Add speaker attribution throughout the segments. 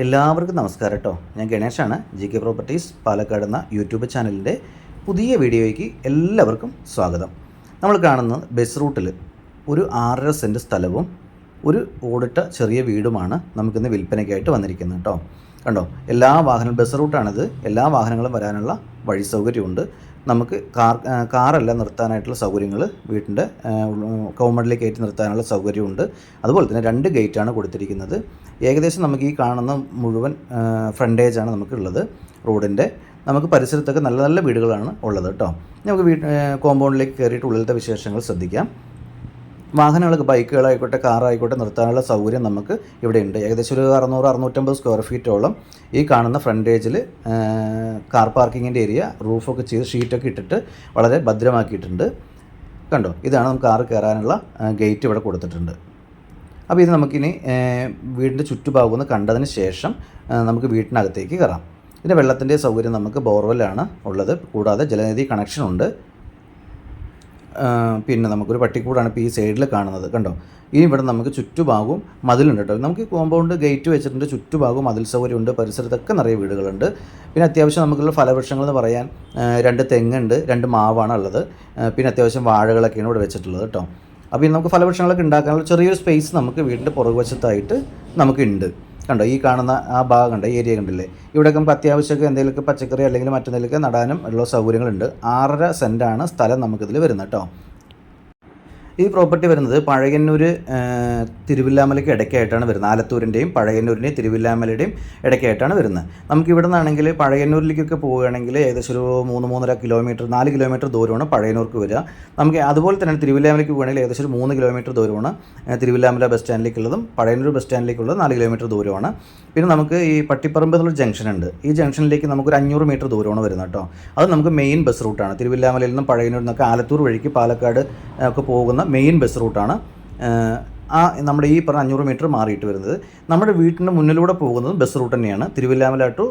Speaker 1: എല്ലാവർക്കും നമസ്കാരം കേട്ടോ ഞാൻ ഗണേഷാണ്. ജി കെ പ്രോപ്പർട്ടീസ് പാലക്കാട് എന്ന യൂട്യൂബ് ചാനലിന്റെ പുതിയ വീഡിയോയ്ക്ക് എല്ലാവർക്കും സ്വാഗതം. നമ്മൾ കാണുന്നത് ബസ് റൂട്ടിൽ ഒരു ആറര സെന്റ് സ്ഥലവും ഒരു ഓടിട്ട ചെറിയ വീടുമാണ് നമുക്കിന്ന് വിൽപ്പനയ്ക്കായിട്ട് വന്നിരിക്കുന്നത് കേട്ടോ കണ്ടോ? എല്ലാ വാഹനം ബസ് റൂട്ടാണിത്. എല്ലാ വാഹനങ്ങളും വരാനുള്ള വഴി സൗകര്യമുണ്ട്. നമുക്ക് കാർ കാറെല്ലാം നിർത്താനായിട്ടുള്ള സൗകര്യങ്ങൾ വീട്ടിന്റെ കോമ്പൗണ്ടിലേക്ക് കയറ്റി നിർത്താനുള്ള സൗകര്യമുണ്ട്. അതുപോലെ തന്നെ രണ്ട് ഗേറ്റാണ് കൊടുത്തിരിക്കുന്നത്. ഏകദേശം നമുക്ക് ഈ കാണുന്ന മുഴുവൻ ഫ്രണ്ടേജാണ് നമുക്കുള്ളത് റോഡിന്റെ. നമുക്ക് പരിസരത്തൊക്കെ നല്ല നല്ല വീടുകളാണ് ഉള്ളത് കേട്ടോ. നമുക്ക് വീട്ട് കോമ്പൗണ്ടിലേക്ക് കയറിയിട്ട് ഉള്ളിലത്തെ വിശേഷങ്ങൾ ശ്രദ്ധിക്കാം. വാഹനങ്ങൾക്ക് ബൈക്കുകളായിക്കോട്ടെ കാറായിക്കോട്ടെ നിർത്താനുള്ള സൗകര്യം നമുക്ക് ഇവിടെ ഉണ്ട്. ഏകദേശം ഒരു അറുന്നൂറ് അറുന്നൂറ്റമ്പത് സ്ക്വയർ ഫീറ്റോളം ഈ കാണുന്ന ഫ്രണ്ടേജിൽ കാർ പാർക്കിങ്ങിന്റെ ഏരിയ റൂഫൊക്കെ ചെയ്ത് ഷീറ്റൊക്കെ ഇട്ടിട്ട് വളരെ ഭദ്രമാക്കിയിട്ടുണ്ട്. കണ്ടോ? ഇതാണ് നമുക്ക് കാറ് കയറാനുള്ള ഗേറ്റ് ഇവിടെ കൊടുത്തിട്ടുണ്ട്. അപ്പോൾ ഇത് നമുക്കിനി വീടിന്റെ ചുറ്റുഭാഗം ഒന്ന് കണ്ടതിന് ശേഷം നമുക്ക് വീട്ടിനകത്തേക്ക് കയറാം. ഇതിന്റെ വെള്ളത്തിന്റെ സൗകര്യം നമുക്ക് ബോർവെല്ലാണ് ഉള്ളത്. കൂടാതെ ജലനിധി കണക്ഷൻ ഉണ്ട്. പിന്നെ നമുക്കൊരു പട്ടിക്കൂടാണ് ഇപ്പോൾ ഈ സൈഡിൽ കാണുന്നത് കണ്ടോ? ഇനി ഇവിടെ നമുക്ക് ചുറ്റുഭാഗവും മതിലുണ്ട് കേട്ടോ. നമുക്ക് കോമ്പൗണ്ട് ഗേറ്റ് വെച്ചിട്ടുണ്ട് ചുറ്റുഭാഗവും മതിൽ സൗകര്യമുണ്ട് പരിസരത്തൊക്കെ നിറയെ വീടുകളുണ്ട്. പിന്നെ അത്യാവശ്യം നമുക്കുള്ള ഫലവൃക്ഷങ്ങൾ എന്ന് പറയാൻ രണ്ട് തെങ്ങുണ്ട് രണ്ട് മാവാണ് ഉള്ളത്. പിന്നെ അത്യാവശ്യം വാഴകളൊക്കെയാണ് ഇവിടെ വെച്ചിട്ടുള്ളത് കേട്ടോ. അപ്പോൾ ഇനി നമുക്ക് ഫലവൃക്ഷങ്ങളൊക്കെ ഉണ്ടാക്കാനുള്ള ചെറിയൊരു സ്പേസ് നമുക്ക് വീടിന്റെ പുറകുവശത്തായിട്ട് നമുക്കുണ്ട്. കണ്ടോ ഈ കാണുന്ന ആ ഭാഗം കണ്ടോ ഏരിയ കണ്ടില്ലേ? ഇവിടെയൊക്കെ നമുക്ക് അത്യാവശ്യമൊക്കെ എന്തെങ്കിലുമൊക്കെ പച്ചക്കറി അല്ലെങ്കിൽ മറ്റെന്തെങ്കിലുമൊക്കെ നടാനും ഉള്ള സൗകര്യങ്ങളുണ്ട്. ആറര സെന്റാണ് സ്ഥലം നമുക്കിതിൽ വരുന്നത് കേട്ടോ ഈ പ്രോപ്പർട്ടി വരുന്നത് പഴയന്നൂർ തിരുവില്ലാമലയ്ക്ക് ഇടയ്ക്കായിട്ടാണ് വരുന്നത്. ആലത്തൂരിന്റെയും പഴയന്നൂരിന്റെയും തിരുവില്ലാമലയുടെയും ഇടയ്ക്കായിട്ടാണ് വരുന്നത്. നമുക്ക് ഇവിടെ നിന്നാണെങ്കിൽ പഴയന്നൂരിലേക്കൊക്കെ പോവുകയാണെങ്കിൽ ഏകദേശം ഒരു മൂന്ന് മൂന്നര കിലോമീറ്റർ നാല് കിലോമീറ്റർ ദൂരമാണ് പഴയന്നൂർക്ക് വരിക. നമുക്ക് അതുപോലെ തന്നെ തിരുവില്ലാമലയ്ക്ക് പോവുകയാണെങ്കിൽ ഏകദേശം ഒരു മൂന്ന് കിലോമീറ്റർ ദൂരമാണ് തിരുവില്ലാമല ബസ് സ്റ്റാൻഡിലേക്കുള്ളതും പഴയന്നൂർ ബസ് സ്റ്റാൻഡിലേക്കുള്ളത് നാല് കിലോമീറ്റർ ദൂരമാണ്. പിന്നെ നമുക്ക് ഈ പട്ടിപ്പറമ്പ് എന്നുള്ള ജംഗ്ഷൻ ഉണ്ട്. ഈ ജംഗ്ഷനിലേക്ക് നമുക്കൊരു അഞ്ഞൂറ് മീറ്റർ ദൂരമാണ് വരുന്നത് കേട്ടോ. അത് നമുക്ക് മെയിൻ ബസ് റൂട്ടാണ്. തിരുവില്ലാമലയിൽ നിന്നും പഴയന്നൂരിൽ നിന്നൊക്കെ ആലത്തൂർ വഴിക്ക് പാലക്കാട് ഒക്കെ പോകുന്ന മെയിൻ ബസ് റൂട്ടാണ് ആ നമ്മുടെ ഈ പറഞ്ഞ അഞ്ഞൂറ് മീറ്റർ മാറിയിട്ട് വരുന്നത്. നമ്മുടെ വീട്ടിന്റെ മുന്നിലൂടെ പോകുന്നത് ബസ് റൂട്ട് തന്നെയാണ്. തിരുവില്ലാമല ടു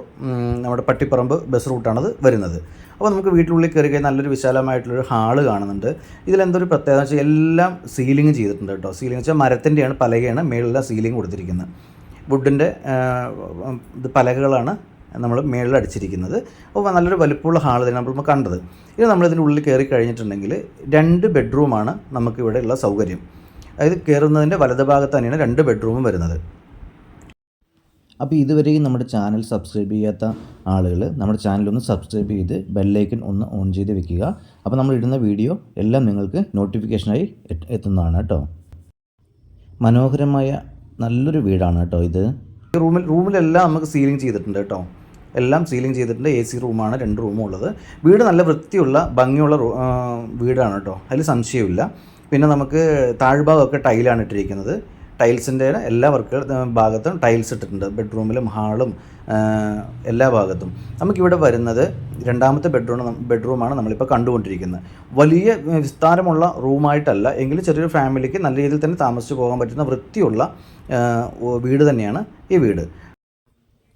Speaker 1: നമ്മുടെ പട്ടിപ്പറമ്പ് ബസ് റൂട്ടാണത് വരുന്നത്. അപ്പോൾ നമുക്ക് വീട്ടിനുള്ളിൽ കയറി കഴിഞ്ഞാൽ നല്ലൊരു വിശാലമായിട്ടുള്ളൊരു ഹാൾ കാണുന്നുണ്ട്. ഇതിലെന്തൊരു പ്രത്യേകത വെച്ചാൽ എല്ലാം സീലിംഗ് ചെയ്തിട്ടുണ്ട് കേട്ടോ. സീലിംഗ് വെച്ചാൽ മരത്തിന്റെയാണ് പലകയാണ് മേളിലെ സീലിംഗ് കൊടുത്തിരിക്കുന്നത്. വുഡിന്റെ ഇത് പലകകളാണ് നമ്മൾ മേളിൽ അടിച്ചിരിക്കുന്നത് അപ്പോൾ നല്ലൊരു വലിപ്പമുള്ള ഹാൾ തന്നെ നമ്മൾ കണ്ടത്. ഇത് നമ്മളിതിന്റെ ഉള്ളിൽ കയറി കഴിഞ്ഞിട്ടുണ്ടെങ്കിൽ രണ്ട് ബെഡ്റൂമാണ് നമുക്ക് ഇവിടെയുള്ള സൗകര്യം. അതായത് കയറുന്നതിന്റെ വലതുഭാഗത്ത് തന്നെയാണ് രണ്ട് ബെഡ്റൂമും വരുന്നത്. അപ്പോൾ ഇതുവരെയും നമ്മുടെ ചാനൽ സബ്സ്ക്രൈബ് ചെയ്യാത്ത ആളുകൾ നമ്മുടെ ചാനൽ ഒന്ന് സബ്സ്ക്രൈബ് ചെയ്ത് ബെല്ലൈക്കൺ ഒന്ന് ഓൺ ചെയ്ത് വെക്കുക. അപ്പോൾ നമ്മൾ ഇടുന്ന വീഡിയോ എല്ലാം നിങ്ങൾക്ക് നോട്ടിഫിക്കേഷനായി എത്ത് എത്തുന്നതാണ് കേട്ടോ. മനോഹരമായ നല്ലൊരു വീടാണ് കേട്ടോ ഇത്. റൂമിൽ റൂമിലെല്ലാം നമുക്ക് സീലിംഗ് ചെയ്തിട്ടുണ്ട് കേട്ടോ. എല്ലാം സീലിംഗ് ചെയ്തിട്ടുണ്ട്. എ സി റൂമാണ് രണ്ട് റൂമും ഉള്ളത്. വീട് നല്ല വൃത്തിയുള്ള ഭംഗിയുള്ള വീടാണ് കേട്ടോ. അതിൽ സംശയമില്ല. പിന്നെ നമുക്ക് താഴ്ഭാഗമൊക്കെ ടൈലാണ് ഇട്ടിരിക്കുന്നത്. ടൈൽസിന്റെ എല്ലാ വർക്ക് ഭാഗത്തും ടൈൽസ് ഇട്ടിട്ടുണ്ട്. ബെഡ്റൂമിലും ഹാളും എല്ലാ ഭാഗത്തും. നമുക്കിവിടെ വരുന്നത് രണ്ടാമത്തെ ബെഡ്റൂം ബെഡ്റൂമാണ് നമ്മളിപ്പോൾ കണ്ടുകൊണ്ടിരിക്കുന്നത്. വലിയ വിസ്താരമുള്ള റൂമായിട്ടല്ല എങ്കിലും ചെറിയൊരു ഫാമിലിക്ക് നല്ല രീതിയിൽ തന്നെ താമസിച്ച് പോകാൻ പറ്റുന്ന വൃത്തിയുള്ള വീട് തന്നെയാണ് ഈ വീട്.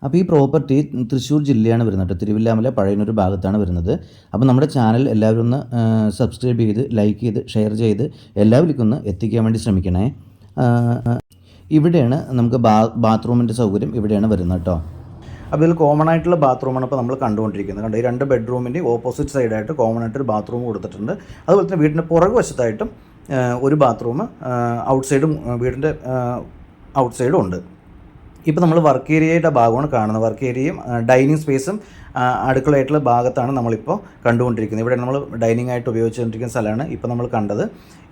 Speaker 1: അപ്പോൾ ഈ പ്രോപ്പർട്ടി തൃശ്ശൂർ ജില്ലയാണ് വരുന്നത് കേട്ടോ. തിരുവില്ലാമല പഴയനൊരു ഭാഗത്താണ് വരുന്നത്. അപ്പോൾ നമ്മുടെ ചാനൽ എല്ലാവരും ഒന്ന് സബ്സ്ക്രൈബ് ചെയ്ത് ലൈക്ക് ചെയ്ത് ഷെയർ ചെയ്ത് എല്ലാവർക്കും ഒന്ന് എത്തിക്കാൻ വേണ്ടി ശ്രമിക്കണേ. ഇവിടെയാണ് നമുക്ക് ബാ ബാത്റൂമിന്റെ സൗകര്യം ഇവിടെയാണ് വരുന്നത് കേട്ടോ. അപ്പോൾ ഇതിൽ കോമൺ ആയിട്ടുള്ള ബാത്റൂമാണ് ഇപ്പോൾ നമ്മൾ കണ്ടുകൊണ്ടിരിക്കുന്നത്. കണ്ടോ ഈ രണ്ട് ബെഡ്റൂമിന്റെ ഓപ്പോസിറ്റ് സൈഡായിട്ട് കോമൺ ആയിട്ട് ഒരു ബാത്റൂം കൊടുത്തിട്ടുണ്ട്. അതുപോലെ തന്നെ വീടിന്റെ പുറകു വശത്തായിട്ടും ഒരു ബാത്റൂം ഔട്ട്സൈഡും വീടിന്റെ ഔട്ട് സൈഡും ഉണ്ട്. ഇപ്പോൾ നമ്മൾ വർക്ക് ഏരിയയുടെ ഭാഗമാണ് കാണുന്നത്. വർക്ക് ഏരിയയും ഡൈനിങ് സ്പേസും അടുക്കളയായിട്ടുള്ള ഭാഗത്താണ് നമ്മളിപ്പോൾ കണ്ടുകൊണ്ടിരിക്കുന്നത്. ഇവിടെ നമ്മൾ ഡൈനിങ് ആയിട്ട് ഉപയോഗിച്ചുകൊണ്ടിരിക്കുന്ന സ്ഥലമാണ് ഇപ്പോൾ നമ്മൾ കണ്ടത്.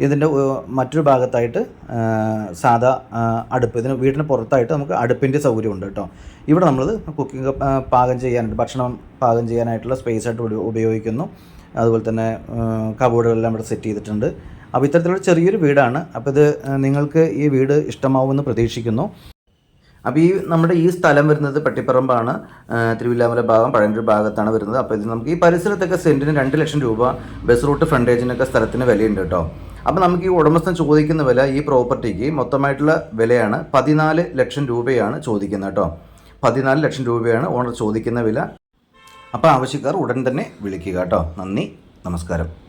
Speaker 1: ഇതിന്റെ മറ്റൊരു ഭാഗത്തായിട്ട് സാധാ അടുപ്പ്. ഇതിന് വീടിന് പുറത്തായിട്ട് നമുക്ക് അടുപ്പിന്റെ സൗകര്യമുണ്ട് കേട്ടോ. ഇവിടെ നമ്മൾ കുക്കിംഗ് പാകം ചെയ്യാനായിട്ട് ഭക്ഷണം പാകം ചെയ്യാനായിട്ടുള്ള സ്പേസ് ആയിട്ട് ഉപയോഗിക്കുന്നു. അതുപോലെ തന്നെ കബോർഡുകളെല്ലാം ഇവിടെ സെറ്റ് ചെയ്തിട്ടുണ്ട്. അപ്പോൾ ഇത്തരത്തിലുള്ള ചെറിയൊരു വീടാണ്. അപ്പോൾ ഇത് നിങ്ങൾക്ക് ഈ വീട് ഇഷ്ടമാവുമെന്ന് പ്രതീക്ഷിക്കുന്നു. അപ്പോൾ ഈ നമ്മുടെ ഈ സ്ഥലം വരുന്നത് പട്ടിപ്പറമ്പാണ് തിരുവില്ലാമല ഭാഗം പഴയൊരു ഭാഗത്താണ് വരുന്നത്. അപ്പോൾ ഇത് നമുക്ക് ഈ പരിസരത്തൊക്കെ സെന്റിന് രണ്ട് ലക്ഷം രൂപ ബസ് റൂട്ട് ഫ്രണ്ടേജിനൊക്കെ സ്ഥലത്തിന് വിലയുണ്ട് കേട്ടോ. അപ്പോൾ നമുക്ക് ഈ ഉടമസ്ഥൻ ചോദിക്കുന്ന വില ഈ പ്രോപ്പർട്ടിക്ക് മൊത്തമായിട്ടുള്ള വിലയാണ് പതിനാല് ലക്ഷം രൂപയാണ് ചോദിക്കുന്നത് കേട്ടോ. പതിനാല് ലക്ഷം രൂപയാണ് ഓണർ ചോദിക്കുന്ന വില. അപ്പോൾ ആവശ്യക്കാർ ഉടൻ തന്നെ വിളിക്കുക കേട്ടോ. നന്ദി നമസ്കാരം.